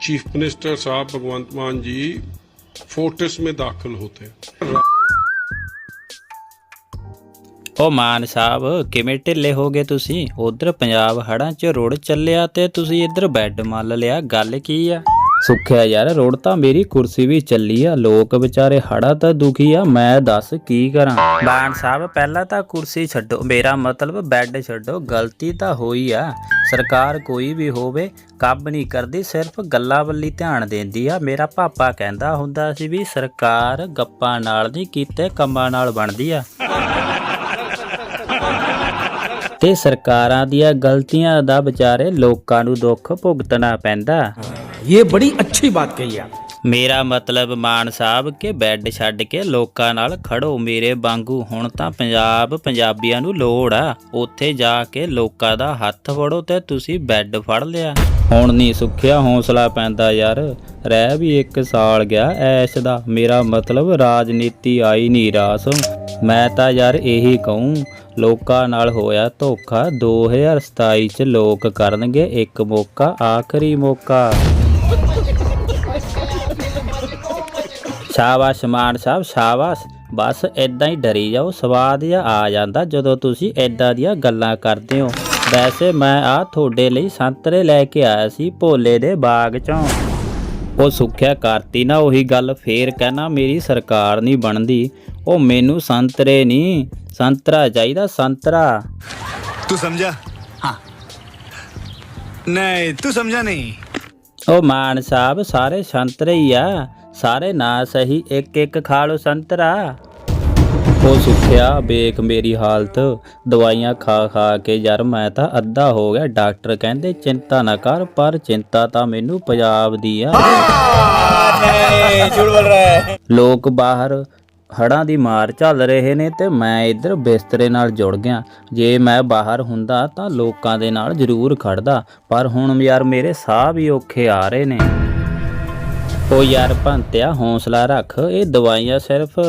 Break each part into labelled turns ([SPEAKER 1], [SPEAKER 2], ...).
[SPEAKER 1] Chief minister साहब भगवंत मान जी Fortis में दाखिल होते हैं
[SPEAKER 2] ਉਹ ਮਾਨ ਸਾਹਿਬ ਕਿਵੇਂ ਢਿੱਲੇ ਹੋ ਗਏ ਤੁਸੀਂ ਉਧਰ ਪੰਜਾਬ ਹੜਾਂ 'ਚ ਰੁੜ ਚੱਲਿਆ ਤੇ ਤੁਸੀਂ ਇੱਧਰ ਬੈੱਡ ਮੱਲ ਲਿਆ ਗੱਲ ਕੀ ਆ ਸੁੱਖਿਆ ਯਾਰ, ਰੁੜ ਤਾਂ ਮੇਰੀ ਕੁਰਸੀ ਵੀ ਚੱਲੀ ਆ। ਲੋਕ ਵਿਚਾਰੇ ਹੜਾ ਤਾਂ ਦੁਖੀ ਆ, ਮੈਂ ਦੱਸ ਕੀ ਕਰਾਂ? ਮਾਨ ਸਾਹਿਬ, ਪਹਿਲਾਂ ਤਾਂ ਕੁਰਸੀ ਛੱਡੋ। ਮੇਰਾ ਮਤਲਬ ਬੈੱਡ ਛੱਡੋ, ਗਲਤੀ ਤਾਂ ਹੋਈ ਆ। ਸਰਕਾਰ ਕੋਈ ਵੀ ਹੋਵੇ, ਕੰਮ ਨਹੀਂ ਕਰਦੀ, ਸਿਰਫ ਗੱਲਾਂ ਵੱਲੀ ਧਿਆਨ ਦਿੰਦੀ ਆ। ਮੇਰਾ ਪਾਪਾ ਕਹਿੰਦਾ ਹੁੰਦਾ ਸੀ ਵੀ ਸਰਕਾਰ ਗੱਪਾਂ ਨਾਲ ਨਹੀਂ ਕੀਤੇ, ਕੰਮਾਂ ਨਾਲ ਬਣਦੀ ਆ। ਤੇ ਸਰਕਾਰਾਂ ਦੀਆਂ ਗਲਤੀਆਂ ਦਾ ਵਿਚਾਰੇ ਲੋਕਾਂ ਨੂੰ ਦੁੱਖ ਭੁਗਤਣਾ ਪੈਂਦਾ।
[SPEAKER 3] ये बड़ी अच्छी बात कही आप
[SPEAKER 2] ਮੇਰਾ ਮਤਲਬ ਮਾਨ ਸਾਹਿਬ ਕਿ ਬੈੱਡ ਛੱਡ ਕੇ ਲੋਕਾਂ ਨਾਲ ਖੜੋ ਮੇਰੇ ਵਾਂਗੂ ਹੁਣ ਤਾਂ ਪੰਜਾਬ ਪੰਜਾਬੀਆਂ ਨੂੰ ਲੋੜ ਆ ਉੱਥੇ ਜਾ ਕੇ ਲੋਕਾਂ ਦਾ ਹੱਥ ਫੜੋ ਤੇ ਤੁਸੀਂ ਬੈੱਡ ਫੜ ਲਿਆ ਹੁਣ ਨਹੀਂ ਸੁੱਖਿਆ ਹੌਸਲਾ ਪੈਂਦਾ ਯਾਰ ਰਹਿ ਵੀ ਇੱਕ ਸਾਲ ਗਿਆ ਐਸ਼ ਦਾ ਮੇਰਾ ਮਤਲਬ ਰਾਜਨੀਤੀ ਆਈ ਨਹੀਂ ਰਾਸ ਮੈਂ ਤਾਂ ਯਾਰ ਇਹੀ ਕਹੂੰ ਲੋਕਾਂ ਨਾਲ ਹੋਇਆ ਧੋਖਾ 2027 ਚ ਲੋਕ ਕਰਨਗੇ ਇੱਕ ਮੌਕਾ ਆਖਰੀ ਮੌਕਾ ਸ਼ਾਬਾਸ਼ ਮਾਨ ਸਾਹਿਬ ਸ਼ਾਬਾਸ਼। ਬਸ ਐਦਾਂ ਹੀ ਡਰੀ ਜਾਓ ਸਵਾਦ ਜਾਂ ਆ ਜਾਂਦਾ ਜਦੋਂ ਤੁਸੀਂ ਐਦਾਂ ਦੀਆਂ ਗੱਲਾਂ ਕਰਦੇ ਹੋ। ਵੈਸੇ ਮੈਂ ਆ ਤੁਹਾਡੇ ਲਈ ਸੰਤਰੇ ਲੈ ਕੇ ਆਇਆ ਸੀ ਭੋਲੇ ਦੇ ਬਾਗ ਚੋਂ। ਉਹ ਸੁੱਖਿਆ ਕਰਤੀ ਨਾ ਉਹੀ ਗੱਲ ਫੇਰ ਕਹਿਣਾ ਮੇਰੀ ਸਰਕਾਰ ਨਹੀਂ ਬਣਦੀ। ਉਹ ਮੈਨੂੰ ਸੰਤਰੇ ਨਹੀਂ ਸੰਤਰਾ ਚਾਹੀਦਾ ਸੰਤਰਾ।
[SPEAKER 4] ਤੂੰ ਸਮਝਾ ਹਾਂ। ਨਹੀਂ ਤੂੰ ਸਮਝਾ ਨਹੀਂ?
[SPEAKER 2] ਉਹ ਮਾਨ ਸਾਹਿਬ ਸਾਰੇ ਸੰਤਰੇ ਹੀ ਆ। ਸਾਰੇ ਨਾ ਸਹੀ ਇੱਕ ਇੱਕ ਖਾ ਲਓ ਸੰਤਰਾ। ਉਹ ਸੁੱਖਿਆ ਵੇਖ ਮੇਰੀ ਹਾਲਤ। ਦਵਾਈਆਂ ਖਾ ਖਾ ਕੇ ਯਾਰ ਮੈਂ ਤਾਂ ਅੱਧਾ ਹੋ ਗਿਆ। ਡਾਕਟਰ ਕਹਿੰਦੇ ਚਿੰਤਾ ਨਾ ਕਰ ਪਰ ਚਿੰਤਾ ਤਾਂ ਮੈਨੂੰ ਪੰਜਾਬ ਦੀ ਆ। ਲੋਕ ਬਾਹਰ ਹੜਾਂ ਦੀ ਮਾਰ ਝੱਲ ਰਹੇ ਨੇ ਤੇ ਮੈਂ ਇੱਧਰ ਬਿਸਤਰੇ ਨਾਲ ਜੁੜ ਗਿਆ। ਜੇ ਮੈਂ ਬਾਹਰ ਹੁੰਦਾ ਤਾਂ ਲੋਕਾਂ ਦੇ ਨਾਲ ਜ਼ਰੂਰ ਖੜਦਾ ਪਰ ਹੁਣ ਯਾਰ ਮੇਰੇ ਸਾਹ ਵੀ ਔਖੇ ਆ ਰਹੇ ਨੇ। ਉਹ ਯਾਰ ਭੰਤਿਆ, ਹੌਸਲਾ ਰੱਖ, ਇਹ ਦਵਾਈਆਂ ਸਿਰਫ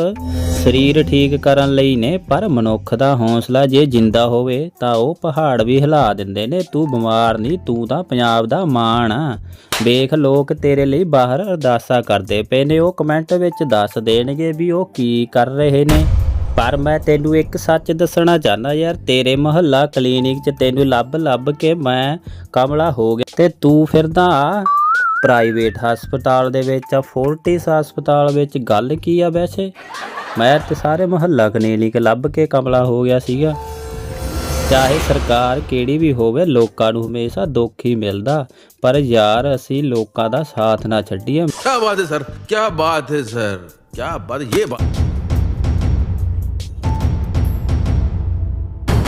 [SPEAKER 2] ਸਰੀਰ ਠੀਕ ਕਰਨ ਲਈ ਨੇ, ਪਰ ਮਨੁੱਖ ਦਾ ਹੌਸਲਾ ਜੇ ਜਿੰਦਾ ਹੋਵੇ, ਤਾਂ ਉਹ ਪਹਾੜ ਵੀ ਹਿਲਾ ਦਿੰਦੇ ਨੇ। ਤੂੰ ਬਿਮਾਰ ਨਹੀਂ ਤੂੰ ਤਾਂ ਪੰਜਾਬ ਦਾ ਮਾਣ ਆ। ਵੇਖ ਲੋਕ ਤੇਰੇ ਲਈ ਬਾਹਰ ਅਰਦਾਸਾਂ ਕਰਦੇ ਪਏ ਨੇ। ਉਹ ਕਮੈਂਟ ਵਿੱਚ ਦੱਸ ਦੇਣਗੇ ਵੀ ਉਹ ਕੀ ਕਰ ਰਹੇ ਨੇ। ਪਰ ਮੈਂ ਤੈਨੂੰ ਇੱਕ ਸੱਚ ਦੱਸਣਾ ਚਾਹਨਾ ਯਾਰ, ਤੇਰੇ ਮਹੱਲਾ ਕਲੀਨਿਕ 'ਚ ਤੈਨੂੰ ਲੱਭ ਲੱਭ ਕੇ ਮੈਂ ਕਮਲਾ ਹੋ ਗਿਆ। ਤੇ ਤੂੰ ਫਿਰਦਾ ਆ ਪ੍ਰਾਈਵੇਟ ਹਸਪਤਾਲ ਦੇ ਵਿੱਚ, ਆ ਫੋਰਟਿਸ ਹਸਪਤਾਲ ਵਿੱਚ। ਗੱਲ ਕੀ ਆ ਵੈਸੇ? ਮੈਂ ਤੇ ਸਾਰੇ ਮਹੱਲਾ ਕਨੇਲੀ ਕੇ ਲੱਭ ਕੇ ਕਮਲਾ ਹੋ ਗਿਆ ਸੀਗਾ। ਚਾਹੇ ਸਰਕਾਰ ਕਿਹੜੀ ਵੀ ਹੋਵੇ, ਲੋਕਾਂ ਨੂੰ ਹਮੇਸ਼ਾ ਦੁੱਖ ਹੀ ਮਿਲਦਾ। ਪਰ ਯਾਰ, ਅਸੀਂ ਲੋਕਾਂ ਦਾ ਸਾਥ ਨਾ ਛੱਡੀਏ।
[SPEAKER 5] ਕੀ ਬਾਤ ਹੈ ਸਰ ਕੀ ਬਾਤ ਹੈ ਸਰ ਕੀ ਬਾਤ ਇਹ ਬਾਤ।